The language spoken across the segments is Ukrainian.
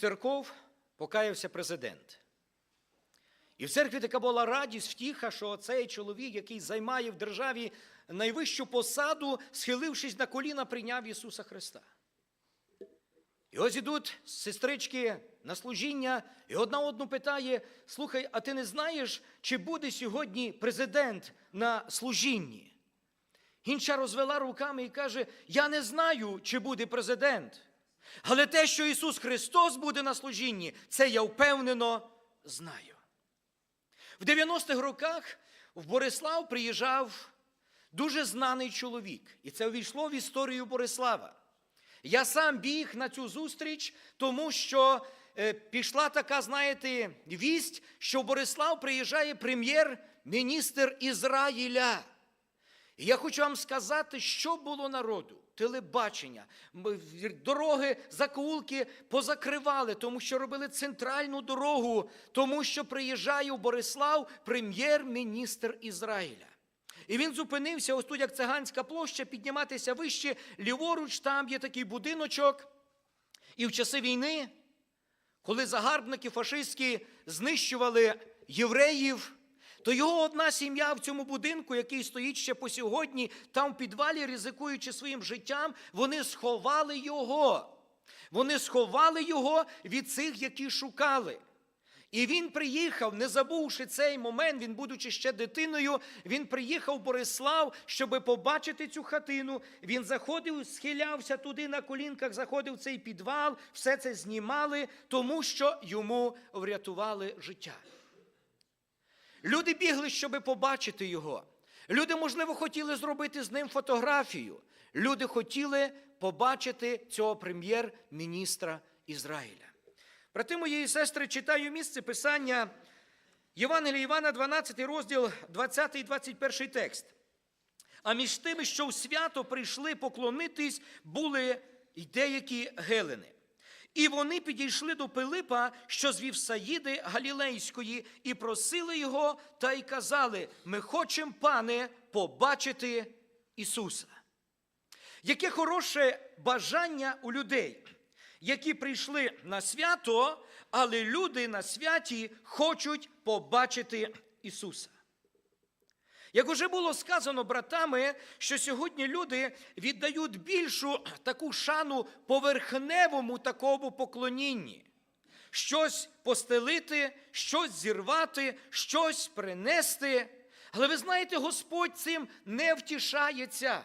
церков покаявся президент. І в церкві така була радість, втіха, що цей чоловік, який займає в державі найвищу посаду, схилившись на коліна, прийняв Ісуса Христа. І ось ідуть сестрички на служіння, і одна одну питає: слухай, а ти не знаєш, чи буде сьогодні президент на служінні? Інша розвела руками і каже: Я не знаю, чи буде президент. Але те, що Ісус Христос буде на служінні, це я впевнено знаю. В 90-х роках в Борислав приїжджав дуже знаний чоловік, і це увійшло в історію Борислава. Я сам біг на цю зустріч, тому що е, пішла така, знаєте, вість, що в Борислав приїжджає прем'єр-міністр Ізраїля. І я хочу вам сказати, що було народу. Телебачення, дороги, закоулки позакривали, тому що робили центральну дорогу, тому що приїжджає в Борислав прем'єр-міністр Ізраїля. І він зупинився ось тут, як циганська площа, підніматися вище, ліворуч, там є такий будиночок. І в часи війни, коли загарбники фашистські знищували євреїв, то його одна сім'я в цьому будинку, який стоїть ще по сьогодні, там в підвалі, ризикуючи своїм життям, вони сховали його. Вони сховали його від цих, які шукали. І він приїхав, не забувши цей момент, він, будучи ще дитиною, він приїхав в Борислав, щоб побачити цю хатину. Він заходив, схилявся туди на колінках, заходив в цей підвал, все це знімали, тому що йому врятували життя. Люди бігли, щоб побачити його. Люди, можливо, хотіли зробити з ним фотографію. Люди хотіли побачити цього прем'єр-міністра Ізраїля. Брати мої і сестри, читаю місце писання Євангелія Івана, 12 розділ, 20 і 21 текст. А між тими, що в свято прийшли поклонитись, були й деякі гелени. І вони підійшли до Пилипа, що з Вівсаїди Галілейської, і просили його та й казали: Ми хочемо, пане, побачити Ісуса. Яке хороше бажання у людей, які прийшли на свято, але люди на святі хочуть побачити Ісуса. Як уже було сказано братами, що сьогодні люди віддають більшу таку шану поверхневому такому поклонінні. Щось постелити, щось зірвати, щось принести. Але ви знаєте, Господь цим не втішається.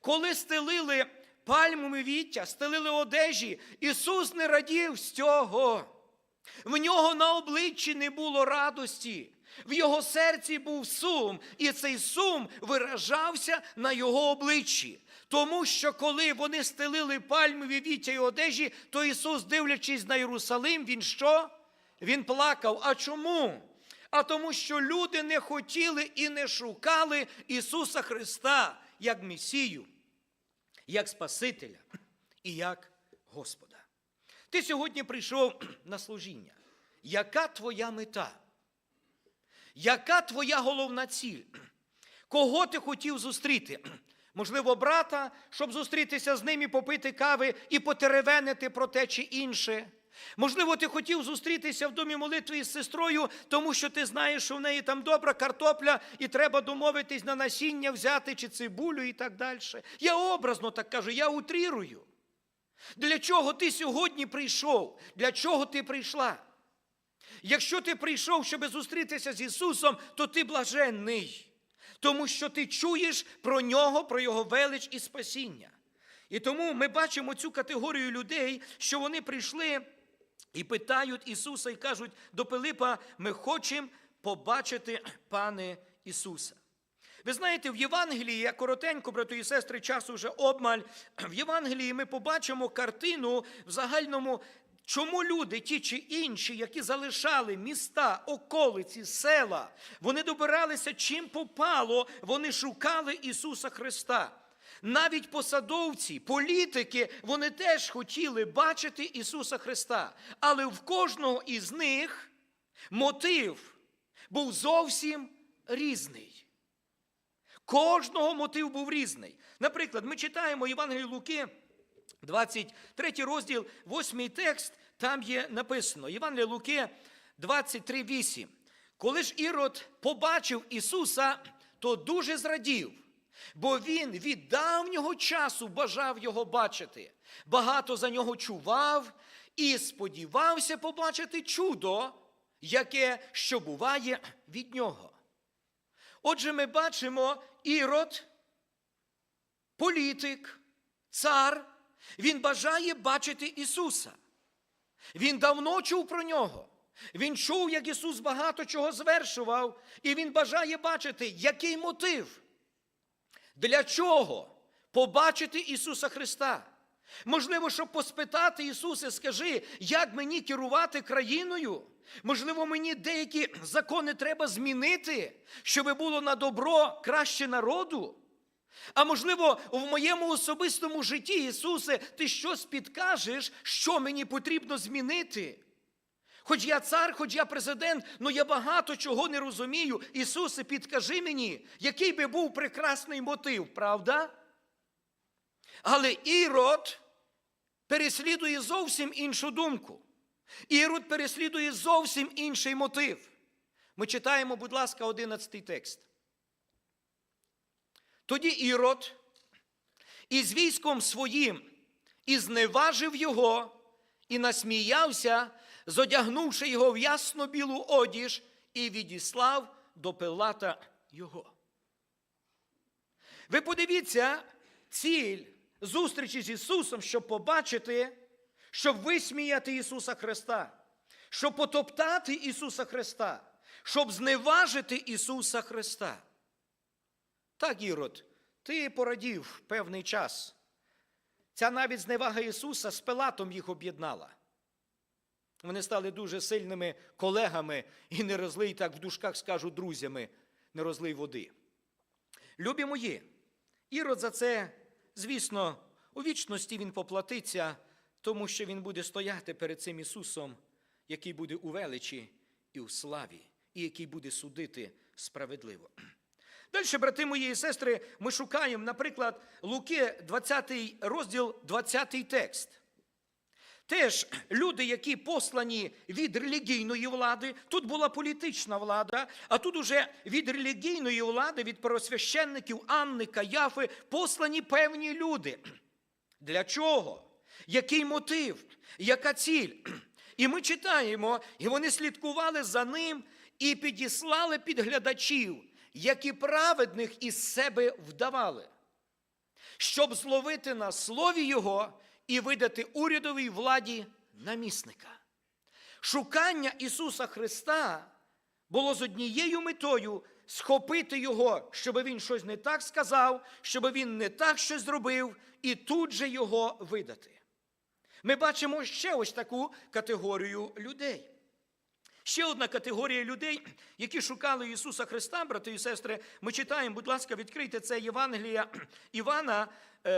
Коли стелили пальмові віття, стелили одежі, Ісус не радів з цього. В нього на обличчі не було радості. В його серці був сум, і цей сум виражався на його обличчі. Тому що коли вони стелили пальмові віття й одежі, то Ісус, дивлячись на Єрусалим, Він що? Він плакав. А чому? А тому, що люди не хотіли і не шукали Ісуса Христа як Месію, як Спасителя і як Господа. Ти сьогодні прийшов на служіння. Яка твоя мета? Яка твоя головна ціль? Кого ти хотів зустріти? Можливо, брата, щоб зустрітися з ним і попити кави і потеревенити про те чи інше. Можливо, ти хотів зустрітися в домі молитви із сестрою, тому що ти знаєш, що в неї там добра картопля, і треба домовитись на насіння взяти чи цибулю і так далі. Я образно так кажу, я утрірую. Для чого ти сьогодні прийшов? Для чого ти прийшла? Якщо ти прийшов, щоб зустрітися з Ісусом, то ти блаженний, тому що ти чуєш про нього, про Його велич і спасіння. І тому ми бачимо цю категорію людей, що вони прийшли і питають Ісуса і кажуть до Пилипа: ми хочемо побачити пане Ісуса. Ви знаєте, в Євангелії, я коротенько, брати і сестри, часу вже обмаль. В Євангелії ми побачимо картину в загальному, чому люди, ті чи інші, які залишали міста, околиці, села, вони добиралися чим попало, вони шукали Ісуса Христа. Навіть посадовці, політики, вони теж хотіли бачити Ісуса Христа. Але в кожного із них мотив був зовсім різний. Кожного мотив був різний. Наприклад, ми читаємо Євангелію Луки, 23 розділ, 8 текст, там є написано. Іван Луки 23.8. Коли ж Ірод побачив Ісуса, то дуже зрадів, бо він від давнього часу бажав його бачити, багато за нього чував і сподівався побачити чудо, яке що буває від нього. Отже, ми бачимо Ірод, політик, цар, він бажає бачити Ісуса. Він давно чув про нього. Він чув, як Ісус багато чого звершував, і Він бажає бачити, який мотив. Для чого побачити Ісуса Христа? Можливо, щоб поспитати Ісусе, скажи, як мені керувати країною? Можливо, мені деякі закони треба змінити, щоб було на добро краще народу? А можливо, в моєму особистому житті, Ісусе, ти щось підкажеш, що мені потрібно змінити? Хоч я цар, хоч я президент, але я багато чого не розумію. Ісусе, підкажи мені, який би був прекрасний мотив, правда? Але Ірод переслідує зовсім іншу думку. Ірод переслідує зовсім інший мотив. Ми читаємо, будь ласка, 11 текст. Тоді Ірод із військом своїм і зневажив його, і насміявся, зодягнувши його в ясно білу одіж, і відіслав до Пилата його. Ви подивіться, ціль зустрічі з Ісусом, щоб побачити, щоб висміяти Ісуса Христа, щоб потоптати Ісуса Христа, щоб зневажити Ісуса Христа. Так, Ірод, ти порадів певний час. Ця навіть зневага Ісуса з Пилатом їх об'єднала. Вони стали дуже сильними колегами і не розлий, так в дужках скажу, друзями, не розлий води. Любі мої, Ірод за це, звісно, у вічності він поплатиться, тому що він буде стояти перед цим Ісусом, який буде у величі і у славі, і який буде судити справедливо. Далі, брати мої і сестри, ми шукаємо, наприклад, Луки, 20 розділ, 20 текст. Теж люди, які послані від релігійної влади, тут була політична влада, а тут уже від релігійної влади, від первосвященників Анни, Каяфи, послані певні люди. Для чого? Який мотив? Яка ціль? І ми читаємо, і вони слідкували за ним і підіслали підглядачів, які праведних із себе вдавали, щоб зловити на слові Його і видати урядовій владі намісника. Шукання Ісуса Христа було з однією метою схопити Його, щоб Він щось не так сказав, щоб Він не так щось зробив, і тут же Його видати. Ми бачимо ще ось таку категорію людей. Ще одна категорія людей, які шукали Ісуса Христа, брати і сестри, ми читаємо, будь ласка, відкрийте це Євангелія Івана,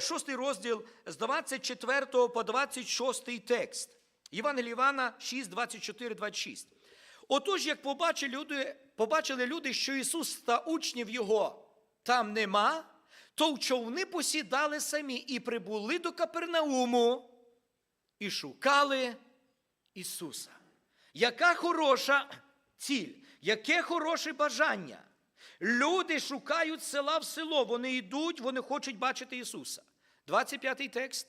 6 розділ з 24 по 26 текст. Євангелія Івана 6, 24, 26. Отож, як побачили люди, побачили люди, що Ісус та учнів Його там нема, то в човни посідали самі і прибули до Капернауму і шукали Ісуса. Яка хороша ціль, яке хороше бажання. Люди шукають села в село, вони йдуть, вони хочуть бачити Ісуса. 25 текст.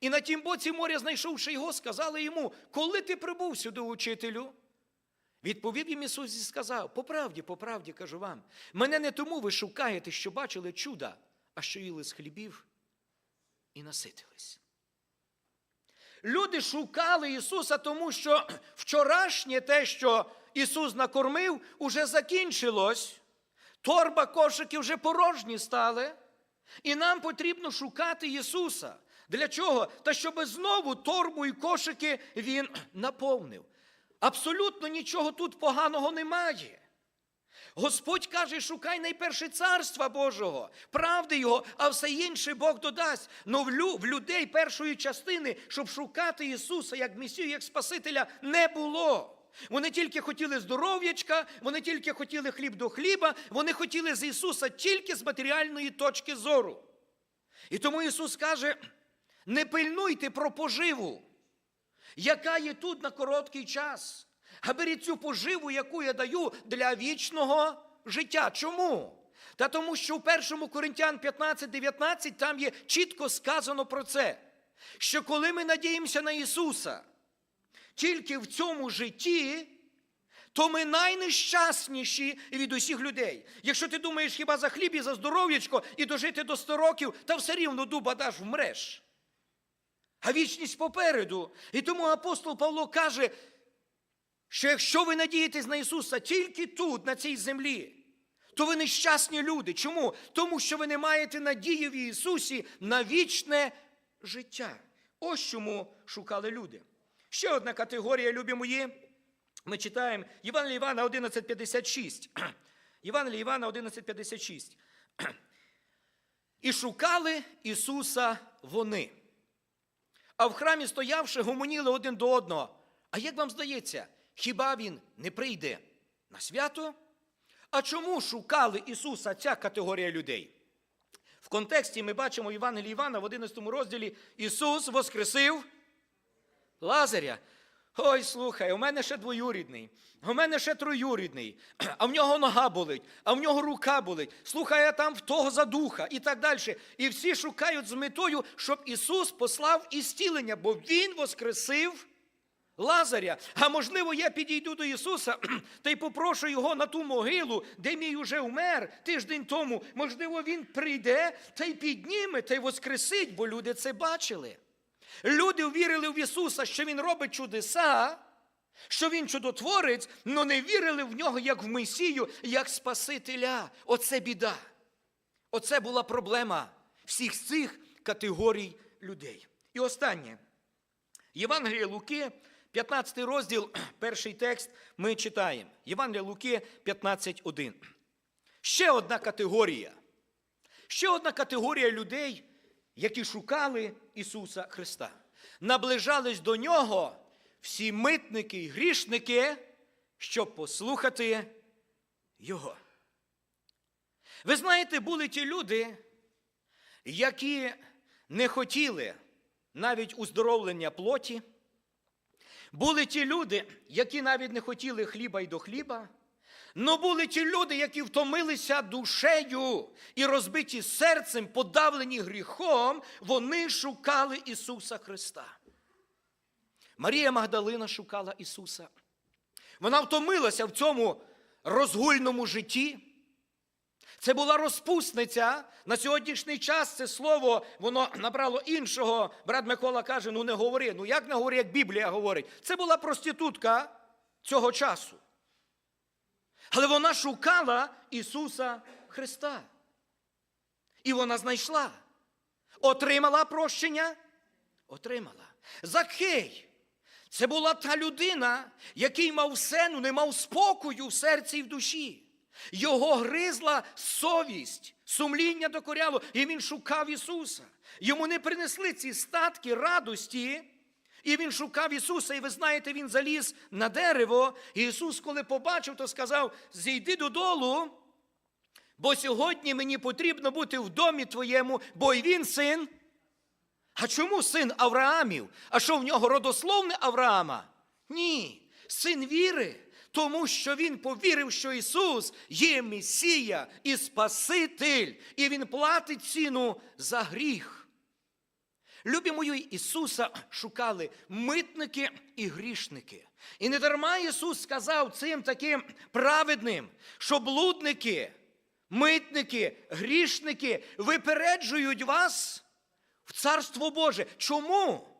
І на тім боці моря, знайшовши його, сказали йому, коли ти прибув сюди, учителю? Відповів їм Ісус і сказав: по правді, по правді кажу вам, мене не тому ви шукаєте, що бачили чуда, а що їли з хлібів і наситились. Люди шукали Ісуса, тому що вчорашнє те, що Ісус накормив, уже закінчилось. Торба кошики вже порожні стали. І нам потрібно шукати Ісуса. Для чого? Та щоб знову торбу і кошики Він наповнив. Абсолютно нічого тут поганого немає. Господь каже, шукай найперше царства Божого, правди Його, а все інше Бог додасть. Но в, лю, в людей першої частини, щоб шукати Ісуса як Месію, як Спасителя, не було. Вони тільки хотіли здоров'ячка, вони тільки хотіли хліб до хліба, вони хотіли з Ісуса тільки з матеріальної точки зору. І тому Ісус каже: Не пильнуйте про поживу, яка є тут на короткий час. А беріть цю поживу, яку я даю для вічного життя. Чому? Та тому, що в 1 Коринтян 15-19 там є чітко сказано про це, що коли ми надіємося на Ісуса тільки в цьому житті, то ми найнещасніші від усіх людей. Якщо ти думаєш хіба за хліб і за здоров'ячко і дожити до 100 років, та все рівно дуба даш вмреш. А вічність попереду. І тому апостол Павло каже, що якщо ви надієтесь на Ісуса тільки тут, на цій землі, то ви нещасні люди. Чому? Тому що ви не маєте надії в Ісусі на вічне життя. Ось чому шукали люди. Ще одна категорія, любі мої. Ми читаємо Євангелія Івана 11.56. Євангелія Івана 11.56. І шукали Ісуса вони. А в храмі стоявши, гомоніли один до одного. А як вам здається, хіба він не прийде на свято? А чому шукали Ісуса ця категорія людей? В контексті ми бачимо Євангелія Івана в 11 розділі Ісус воскресив Лазаря. Ой, слухай, у мене ще двоюрідний, у мене ще троюрідний, а в нього нога болить, а в нього рука болить. Слухай, а там в того задуха і так далі. І всі шукають з метою, щоб Ісус послав ісцілення, бо Він воскресив Лазаря. А можливо, я підійду до Ісуса та й попрошу його на ту могилу, де мій уже вмер тиждень тому. Можливо, він прийде та й підніме, та й воскресить, бо люди це бачили. Люди вірили в Ісуса, що Він робить чудеса, що Він чудотворець, але не вірили в нього як в Месію, як Спасителя. Оце біда. Оце була проблема всіх цих категорій людей. І останнє. Євангеліє Луки, 15 розділ, перший текст ми читаємо. Євангеліє Луки 15.1. Ще одна категорія. Ще одна категорія людей, які шукали Ісуса Христа. Наближались до Нього всі митники і грішники, щоб послухати Його. Ви знаєте, були ті люди, які не хотіли навіть уздоровлення плоті. Були ті люди, які навіть не хотіли хліба й до хліба. Но були ті люди, які втомилися душею і розбиті серцем, подавлені гріхом, вони шукали Ісуса Христа. Марія Магдалина шукала Ісуса. Вона втомилася в цьому розгульному житті. Це була розпусниця. На сьогоднішній час це слово воно набрало іншого. Брат Микола каже: ну не говори. Ну як не говори, як Біблія говорить? Це була проститутка цього часу. Але вона шукала Ісуса Христа. І вона знайшла. Отримала прощення? Отримала. Закхей. Це була та людина, який мав сену, не мав спокою в серці і в душі. Його гризла совість, сумління докоряло, і він шукав Ісуса. Йому не принесли ці статки радості, і він шукав Ісуса, і ви знаєте, він заліз на дерево. І Ісус, коли побачив, то сказав: зійди додолу, бо сьогодні мені потрібно бути в домі твоєму, бо й він син. А чому син Авраамів? А що в нього родословне Авраама? Ні, син віри, тому що він повірив, що Ісус є Месія і Спаситель, і Він платить ціну за гріх. Любі мої Ісуса шукали митники і грішники. І не дарма Ісус сказав цим таким праведним, що блудники, митники, грішники випереджують вас в Царство Боже. Чому?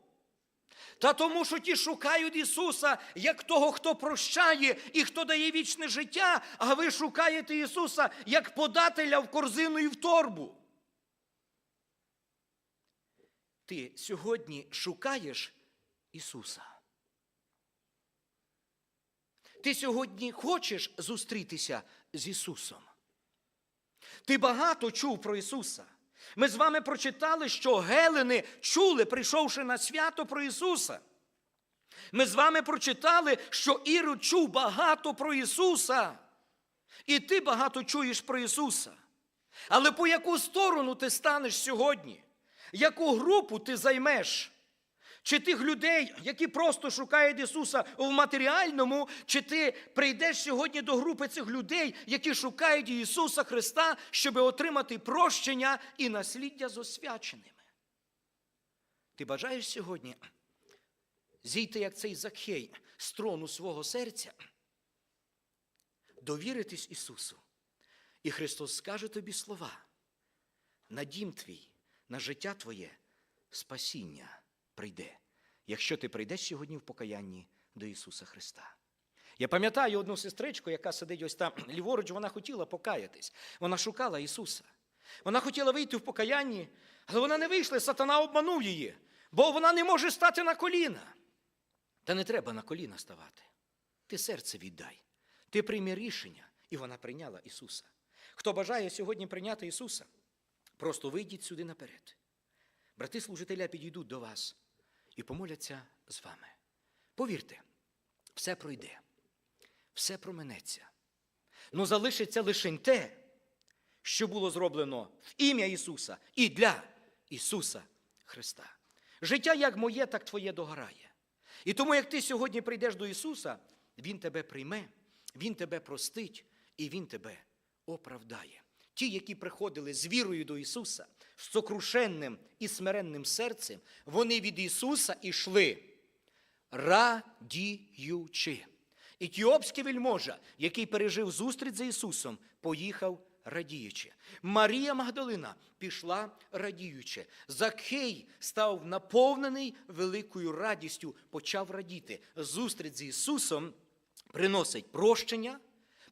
Та тому, що ті шукають Ісуса як того, хто прощає і хто дає вічне життя, а ви шукаєте Ісуса як подателя в корзину і в торбу. Ти сьогодні шукаєш Ісуса. Ти сьогодні хочеш зустрітися з Ісусом. Ти багато чув про Ісуса. Ми з вами прочитали, що Гелени чули, прийшовши на свято про Ісуса. Ми з вами прочитали, що Ірод чув багато про Ісуса. І ти багато чуєш про Ісуса. Але по яку сторону ти станеш сьогодні? Яку групу ти займеш? Чи тих людей, які просто шукають Ісуса в матеріальному, чи ти прийдеш сьогодні до групи цих людей, які шукають Ісуса Христа, щоб отримати прощення і насліддя з освяченими? Ти бажаєш сьогодні зійти, як цей Закхей, з трону свого серця, довіритись Ісусу. І Христос скаже тобі слова на дім твій, на життя твоє спасіння прийде, якщо ти прийдеш сьогодні в покаянні до Ісуса Христа. Я пам'ятаю одну сестричку, яка сидить ось там ліворуч, вона хотіла покаятись. Вона шукала Ісуса. Вона хотіла вийти в покаянні, але вона не вийшла, сатана обманув її, бо вона не може стати на коліна. Та не треба на коліна ставати. Ти серце віддай. Ти прийми рішення, і вона прийняла Ісуса. Хто бажає сьогодні прийняти Ісуса, просто вийдіть сюди наперед. Брати служителя підійдуть до вас і помоляться з вами. Повірте, все пройде, все променеться. Ну залишиться лише те, що було зроблено в ім'я Ісуса і для Ісуса Христа. Життя як моє, так твоє догорає. І тому, як ти сьогодні прийдеш до Ісуса, Він тебе прийме, Він тебе простить і Він тебе оправдає. Ті, які приходили з вірою до Ісуса, з сокрушенним і смиренним серцем, вони від Ісуса ішли радіючи. Етіопський вельможа, який пережив зустріч з Ісусом, поїхав радіючи. Марія Магдалина пішла радіючи. Закхей став наповнений великою радістю, почав радіти. Зустріч з Ісусом приносить прощення,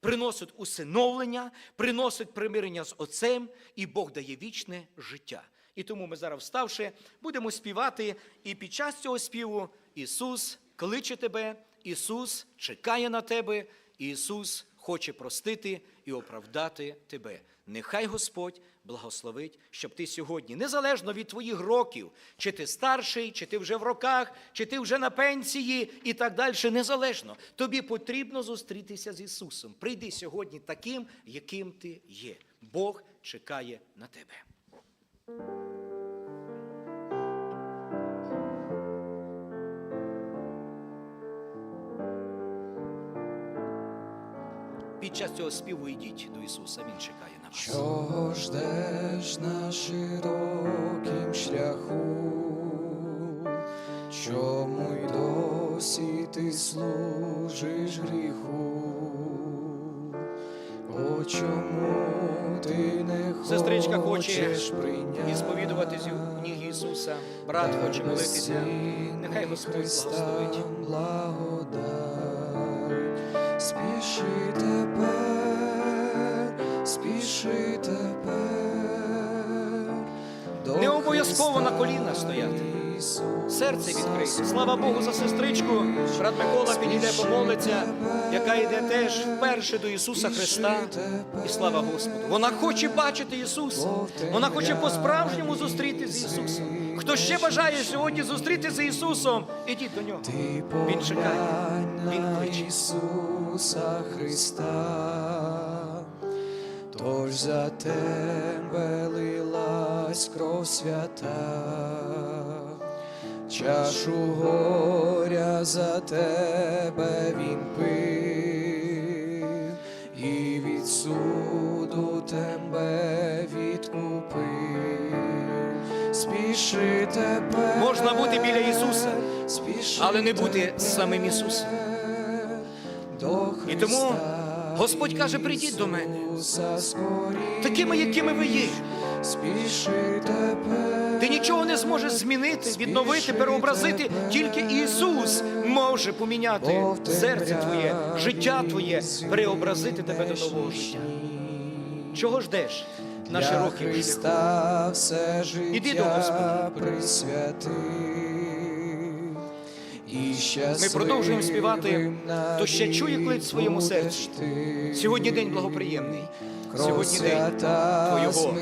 приносить усиновлення, приносить примирення з Отцем, і Бог дає вічне життя. І тому ми зараз, вставши, будемо співати, і під час цього співу Ісус кличе тебе, Ісус чекає на тебе, Ісус хоче простити і оправдати тебе. Нехай Господь благословить, щоб ти сьогодні, незалежно від твоїх років, чи ти старший, чи ти вже в роках, чи ти вже на пенсії і так далі, незалежно. Тобі потрібно зустрітися з Ісусом. Прийди сьогодні таким, яким ти є. Бог чекає на тебе. Під час цього співу йдіть до Ісуса, Він чекає на вас. Чого ждеш на широкім шляху? Чому й досі ти служиш гріху? О, чому ти не Сестричка хоче хочеш прийняти І сповідувати в ніг Ісуса. Брат хоче молитися. Нехай Господь благословить. благодать. Спіши тепер, спіши тепер. до Не обов'язково на коліна стояти. Серце відкрите. Слава Богу за сестричку. Брат Микола підійде помолиться, яка йде теж вперше до Ісуса Христа. І слава Господу. Вона хоче бачити Ісуса. Вона хоче по-справжньому зустріти з Ісусом. Хто ще бажає сьогодні зустріти з Ісусом, ідіть до нього. Він чекає, Він кличе. Ісуса Христа, тож за тебе лилась кров свята, чашу горя за тебе він пив, і від суду тебе відкупив. Спіши тепер, Можна бути біля Ісуса, але не бути самим Ісусом. І тому Господь каже, прийдіть до мене, такими, якими ви є. Ти нічого не зможеш змінити, відновити, переобразити. Тільки Ісус може поміняти серце твоє, життя твоє, переобразити тебе до нового життя. Чого ждеш на Для широких шляху? Іди до Господа. Ми продовжуємо співати, хто ще чує клич в своєму серці. Сьогодні день благоприємний. Сьогодні день Твоєго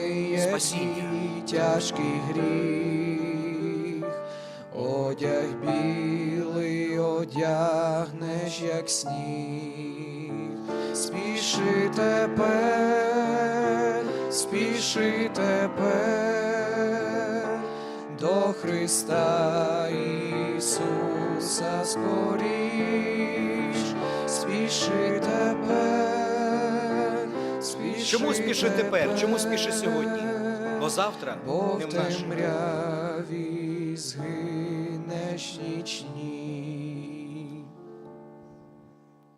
спасіння. Тяжкий гріх, одяг білий одягнеш, як сніг. Спіши тепер, спіши тепер до Христа Ісуса скоріш, спіши тепер, спіши Чому спіши тепер? Чому спіши сьогодні? Бо завтра бо не в в темряві згинеш нічні.